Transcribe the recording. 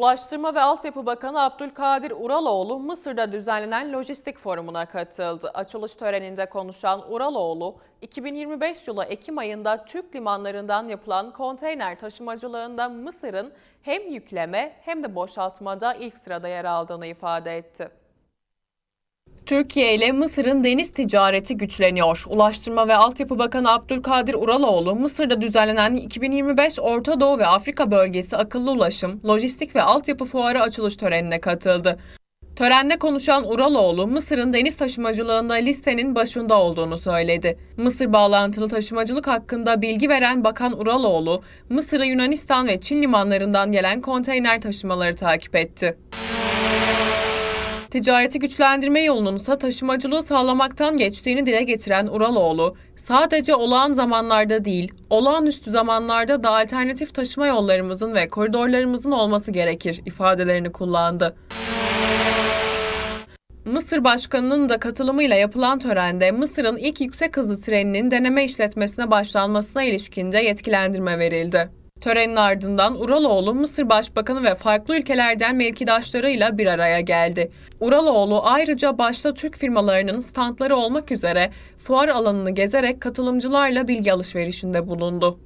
Ulaştırma ve Altyapı Bakanı Abdülkadir Uraloğlu Mısır'da düzenlenen lojistik forumuna katıldı. Açılış töreninde konuşan Uraloğlu, 2025 yılı Ekim ayında Türk limanlarından yapılan konteyner taşımacılığında Mısır'ın hem yükleme hem de boşaltmada ilk sırada yer aldığını ifade etti. Türkiye ile Mısır'ın deniz ticareti güçleniyor. Ulaştırma ve Altyapı Bakanı Abdülkadir Uraloğlu, Mısır'da düzenlenen 2025 Orta Doğu ve Afrika Bölgesi Akıllı Ulaşım, Lojistik ve Altyapı Fuarı açılış törenine katıldı. Törende konuşan Uraloğlu, Mısır'ın deniz taşımacılığında listenin başında olduğunu söyledi. Mısır bağlantılı taşımacılık hakkında bilgi veren Bakan Uraloğlu, Mısır'ı Yunanistan ve Çin limanlarından gelen konteyner taşımaları takip etti. Ticareti güçlendirme yolunun ise taşımacılığı sağlamaktan geçtiğini dile getiren Uraloğlu, sadece olağan zamanlarda değil, olağanüstü zamanlarda da alternatif taşıma yollarımızın ve koridorlarımızın olması gerekir ifadelerini kullandı. Mısır Başkanı'nın da katılımıyla yapılan törende Mısır'ın ilk yüksek hızlı treninin deneme işletmesine başlanmasına ilişkin de yetkilendirme verildi. Törenin ardından Uraloğlu Mısır Başbakanı ve farklı ülkelerden mevkidaşlarıyla bir araya geldi. Uraloğlu ayrıca başta Türk firmalarının standları olmak üzere fuar alanını gezerek katılımcılarla bilgi alışverişinde bulundu.